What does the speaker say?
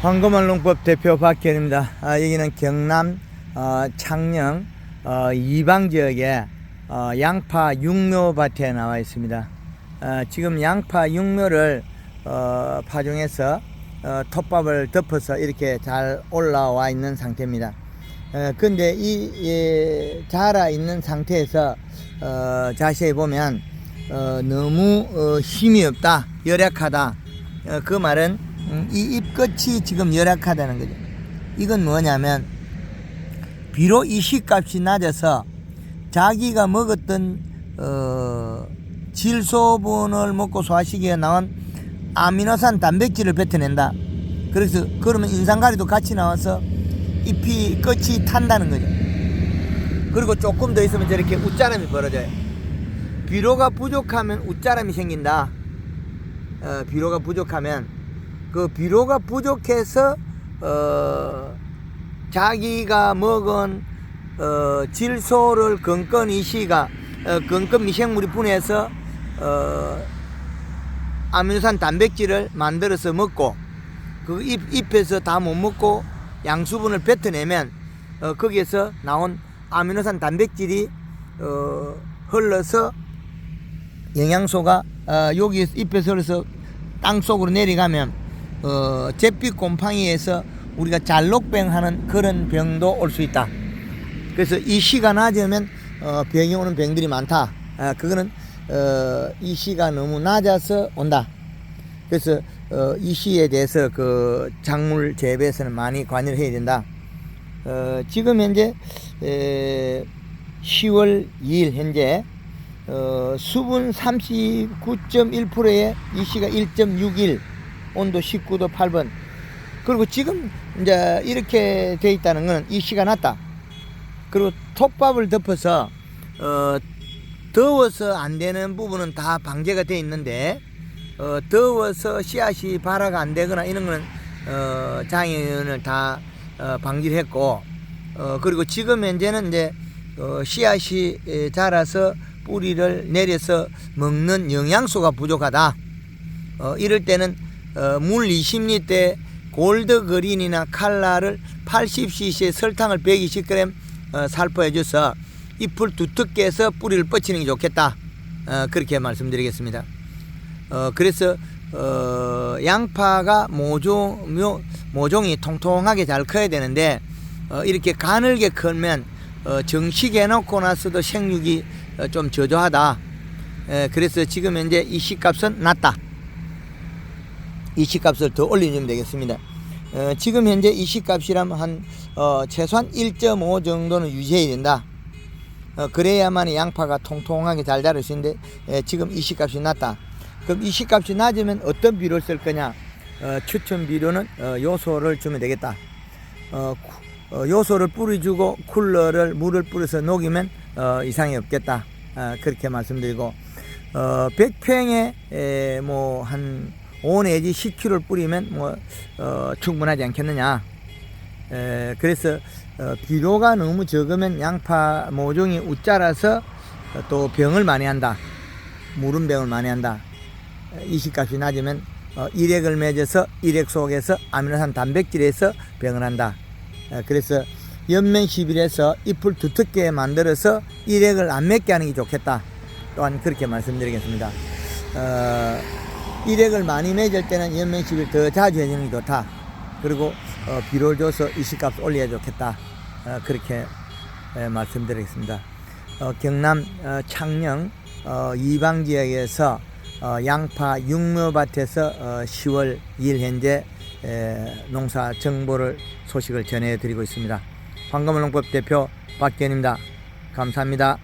황금알농법 대표 박현입니다. 아, 여기는 경남 어, 창녕 어, 이방 지역의 어, 양파 육묘 밭에 나와 있습니다. 어, 지금 양파 육묘를 어, 파종해서 어, 톱밥을 덮어서 이렇게 잘 올라와 있는 상태입니다. 어, 근데 이 예, 자라 있는 상태에서 어, 자세히 보면 어, 너무 어, 힘이 없다, 열약하다. 어, 그 말은 음, 이 잎끝이 지금 열악하다는 거죠. 이건 뭐냐면 비록 이 씨값이 낮아서 자기가 먹었던 어, 질소분을 먹고 소화시키에 나온 아미노산 단백질을 뱉어낸다. 그래서 그러면 인상가리도 같이 나와서 잎이 끝이 탄다는 거죠. 그리고 조금 더 있으면 저렇게 웃자람이 벌어져요. 비료가 부족하면 웃자람이 생긴다. 어, 비료가 부족하면 그 비료가 부족해서 어, 자기가 먹은 어, 질소를 건건 이시가 어, 건건 미생물이 분해서 어, 아미노산 단백질을 만들어서 먹고 그 잎, 잎에서 다 못 먹고 양수분을 뱉어내면 어, 거기에서 나온 아미노산 단백질이 어, 흘러서 영양소가 어, 여기 잎에서 흘러서 땅 속으로 내려가면 어, 잿빛 곰팡이에서 우리가 잘록병 하는 그런 병도 올 수 있다. 그래서 이 시가 낮으면 어, 병이 오는 병들이 많다. 아, 그거는 어, 이 시가 너무 낮아서 온다. 그래서 어, 이 시에 대해서 그 작물 재배에서는 많이 관여를 해야 된다. 어, 지금 현재 에, 10월 2일 현재 어, 수분 39.1%에 이 시가 1.61 온도 19도 8분 그리고 지금 이제 이렇게 돼 있다는 건 이 시가 낮다 그리고 톱밥을 덮어서 어, 더워서 안 되는 부분은 다 방제가 돼 있는데 어, 더워서 씨앗이 발화가 안 되거나 이런 거는 어, 장애인을 다 어, 방지를 했고 어, 그리고 지금 현재는 이제 어, 씨앗이 에, 자라서 뿌리를 내려서 먹는 영양소가 부족하다. 어, 이럴 때는 어, 물 20리터에 골드 그린이나 칼라를 80cc에 설탕을 120g 어, 살포해줘서 잎을 두텁게 해서 뿌리를 뻗치는 게 좋겠다. 어, 그렇게 말씀드리겠습니다. 어, 그래서 어, 양파가 모종 묘, 모종이 통통하게 잘 커야 되는데 어, 이렇게 가늘게 크면 어, 정식해 놓고 나서도 생육이 어, 좀 저조하다. 에, 그래서 지금 현재 이 씨값은 낮다. 이 씨값을 더 올리면 되겠습니다. 어, 지금 현재 이 씨값이라면 한 어, 최소한 1.5 정도는 유지해야 된다. 어, 그래야만 양파가 통통하게 잘 자랄 수 있는데 에, 지금 이 씨값이 낮다. 그럼 이 씨값이 낮으면 어떤 비료를 쓸 거냐? 어, 추천 비료는 어, 요소를 주면 되겠다. 어, 쿠- 어, 요소를 뿌려주고 쿨러를 물을 뿌려서 녹이면 어, 이상이 없겠다. 아, 그렇게 말씀드리고 어, 100평에 뭐한 5 내지 10kg를 뿌리면 뭐 어, 충분하지 않겠느냐. 에, 그래서 어, 비료가 너무 적으면 양파 모종이 웃자라서 어, 또 병을 많이 한다. 물은 병을 많이 한다. 에, 이식값이 낮으면 어, 일액을 맺어서 일액 속에서 아미노산 단백질에서 병을 한다. 에, 그래서 연면 10일에서 잎을 두텁게 만들어서 일액을 안 맺게 하는 게 좋겠다. 또한 그렇게 말씀드리겠습니다. 어, 일액을 많이 맺을 때는 10일 더 자주 해주는 게 좋다. 그리고 어, 비료를 줘서 이식값 올려야 좋겠다. 어, 그렇게 에, 말씀드리겠습니다. 어, 경남 어, 창녕 어, 이방 지역에서 어, 양파 육묘밭에서 어, 10월 2일 현재 에, 농사 정보를 소식을 전해드리고 있습니다. 황금을 농법 대표 박견입니다. 감사합니다.